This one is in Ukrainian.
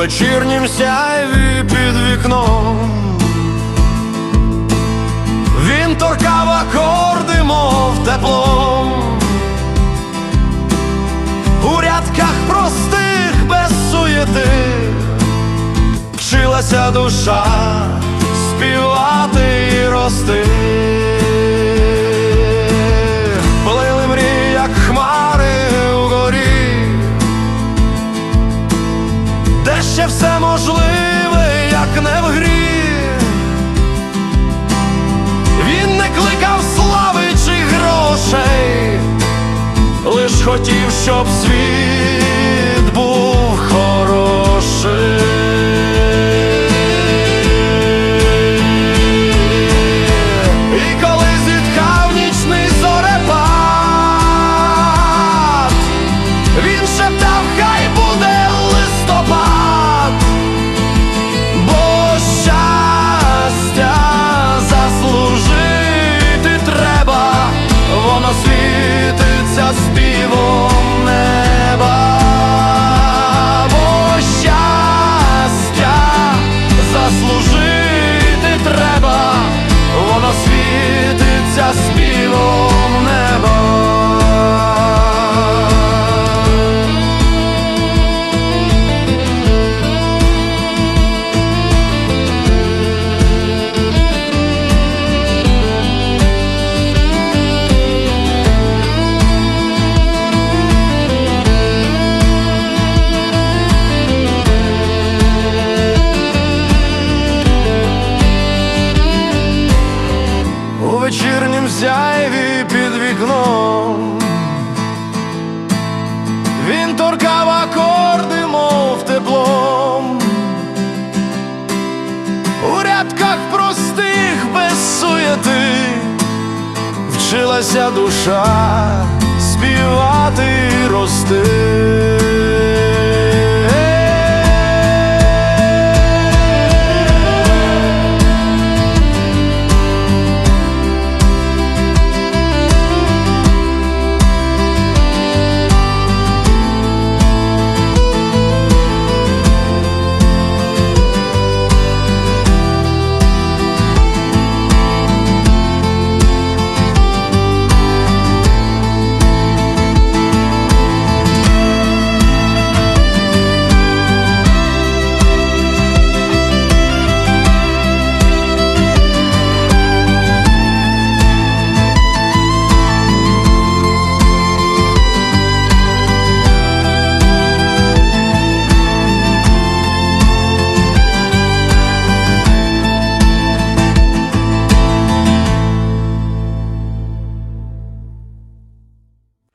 вечірнім сяйві під вікном. Він торкав акорди, мов теплом. У рядках простих без суєти вчилася душа співати і рости. Ще все можливе, як не в грі. Він не кликав слави чи грошей, лиш хотів, щоб світ сяйві під вікном. Він торкав акорди, мов теплом. У рядках простих без суєти вчилася душа.